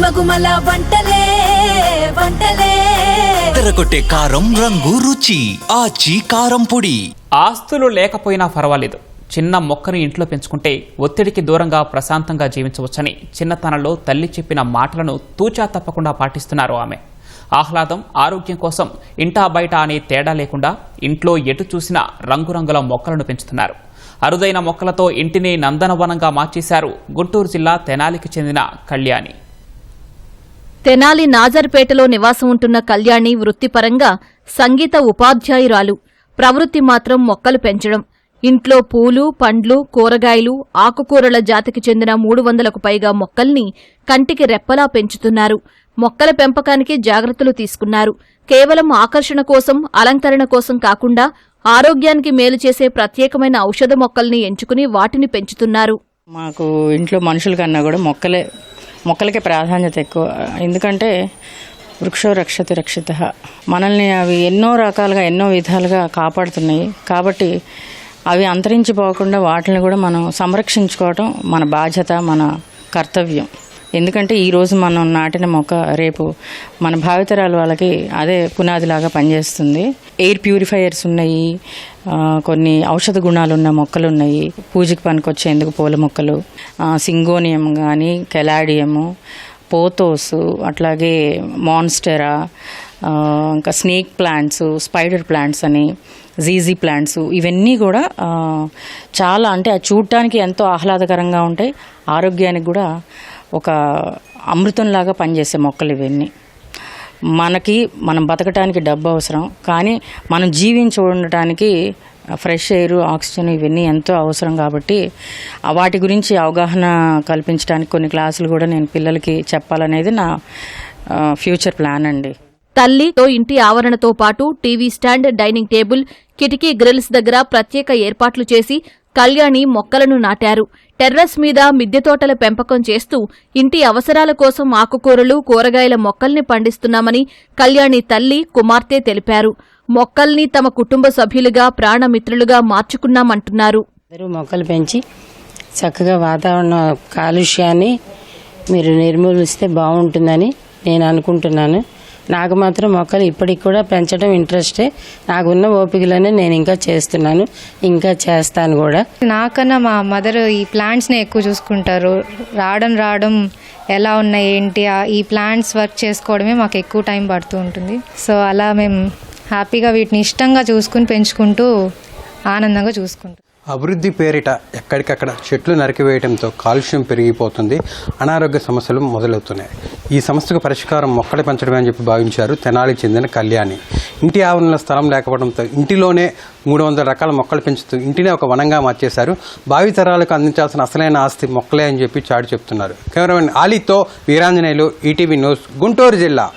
గుమగుమల వంటలే వంటలే. తెరకొట్టే కారం రంగు రుచి ఆచి కారం పొడి. ఆస్తులు లేకపోయినా పర్వాలేదు చిన్న మొక్కను ఇంట్లో పెంచుకుంటే ఒత్తిడికి దూరంగా ప్రశాంతంగా జీవించవచ్చని చిన్నతనంలో తల్లి చెప్పిన మాటలను తూచా తప్పకుండా పాటిస్తున్నారు ఆమె. ఆహ్లాదం ఆరోగ్యం కోసం ఇంటా బయట అనే తేడా లేకుండా ఇంట్లో ఎటు చూసినా రంగురంగుల మొక్కలను పెంచుతున్నారు. అరుదైన మొక్కలతో ఇంటిని నందనవనంగా మార్చేశారు గుంటూరు జిల్లా తెనాలికి చెందిన కళ్యాణి. తెనాలి నాజర్పేటలో నివాసం ఉంటున్న కళ్యాణి వృత్తిపరంగా సంగీత ఉపాధ్యాయురాలు. ప్రవృత్తి మాత్రం మొక్కలు పెంచడం. ఇంట్లో పూలు పండ్లు కూరగాయలు ఆకుకూరల జాతికి చెందిన మూడు వందలకు పైగా మొక్కల్ని కంటికి రెప్పలా పెంచుతున్నారు. మొక్కల పెంపకానికి జాగ్రత్తలు తీసుకున్నారు. కేవలం ఆకర్షణ కోసం అలంకరణ కోసం కాకుండా ఆరోగ్యానికి మేలు చేసే ప్రత్యేకమైన ఔషధ మొక్కల్ని ఎంచుకుని వాటిని పెంచుతున్నారు. మాకు ఇంట్లో మనుషుల కన్నా కూడా మొక్కలే మొక్కలకే ప్రాధాన్యత ఎక్కువ. ఎందుకంటే వృక్షో రక్షతి రక్షిత. మనల్ని అవి ఎన్నో రకాలుగా ఎన్నో విధాలుగా కాపాడుతున్నాయి. కాబట్టి అవి అంతరించిపోకుండా వాటిని కూడా మనం సంరక్షించుకోవటం మన బాధ్యత మన కర్తవ్యం. ఎందుకంటే ఈరోజు మనం నాటిన మొక్క రేపు మన భావితరాలు వాళ్ళకి అదే పునాదిలాగా పనిచేస్తుంది. ఎయిర్ ప్యూరిఫైయర్స్ ఉన్నాయి కొన్ని ఔషధ గుణాలు ఉన్న మొక్కలు ఉన్నాయి పూజకి పనికొచ్చేందుకు పూల మొక్కలు సింగోనియం కానీ కెలాడియము పోతోసు అట్లాగే మాన్స్టెరా ఇంకా స్నేక్ ప్లాంట్స్ స్పైడర్ ప్లాంట్స్ అని జీజీ ప్లాంట్స్ ఇవన్నీ కూడా చాలా అంటే అది చూడటానికి ఎంతో ఆహ్లాదకరంగా ఉంటాయి. ఆరోగ్యానికి కూడా ఒక అమృతంలాగా పనిచేసే మొక్కలు ఇవన్నీ. మనకి మనం బతకటానికి డబ్బు అవసరం కానీ మనం జీవించి ఉండటానికి ఫ్రెష్ ఎయిర్ ఆక్సిజన్ ఇవన్నీ ఎంతో అవసరం కాబట్టి వాటి గురించి అవగాహన కల్పించడానికి కొన్ని క్లాసులు కూడా నేను పిల్లలకి చెప్పాలనేది నా ఫ్యూచర్ ప్లాన్ అండి. తల్లితో ఇంటి ఆవరణతో పాటు టీవీ స్టాండ్ డైనింగ్ టేబుల్ కిటికీ గ్రిల్స్ దగ్గర ప్రత్యేక ఏర్పాట్లు చేసి కళ్యాణి మొక్కలను నాటారు. టెర్రస్ మీద మిద్దె తోటల పెంపకం చేస్తూ ఇంటి అవసరాల కోసం ఆకుకూరలు కూరగాయల మొక్కల్ని పండిస్తున్నామని కళ్యాణి తల్లి కుమార్తె తెలిపారు. మొక్కల్ని తమ కుటుంబ సభ్యులుగా ప్రాణమిత్రులుగా మార్చుకున్నామంటున్నారు. మొక్కలు పెంచి చక్కగా వాతావరణ కాలుష్యాన్ని మీరు నిర్మూలిస్తే బాగుంటుందని నేను అనుకుంటున్నాను. నాకు మాత్రం మొక్కలు ఇప్పటికి కూడా పెంచడం ఇంట్రెస్టే. నాకున్న ఓపికలోనే నేను ఇంకా చేస్తున్నాను. ఇంకా చేస్తాను కూడా. నాకన్నా మా మదర్ ఈ ప్లాంట్స్ని ఎక్కువ చూసుకుంటారు. రావడం రావడం ఎలా ఉన్నాయి ఏంటి ఆ- ఈ ప్లాంట్స్ వర్క్ చేసుకోవడమే మాకు ఎక్కువ టైం పడుతూ ఉంటుంది. సో అలా మేము హ్యాపీగా వీటిని ఇష్టంగా చూసుకుని పెంచుకుంటూ ఆనందంగా చూసుకుంటాం. అభివృద్ధి పేరిట ఎక్కడికక్కడ చెట్లు నరికివేయడంతో కాలుష్యం పెరిగిపోతుంది. అనారోగ్య సమస్యలు మొదలవుతున్నాయి. ఈ సమస్యకు పరిష్కారం మొక్కలు పెంచడమే అని చెప్పి భావించారు తెనాలికి చెందిన కళ్యాణి. ఇంటి ఆవరణలో స్థలం లేకపోవడంతో ఇంటిలోనే మూడు వందల రకాల మొక్కలు పెంచుతూ ఇంటినే ఒక వనంగా మార్చేశారు. భావితరాలకు అందించాల్సిన అసలైన ఆస్తి మొక్కలే అని చెప్పి చాటి చెప్తున్నారు. కెమెరామెన్ ఆలీతో వీరాంజనేయులు ఈటీవీ న్యూస్ గుంటూరు జిల్లా.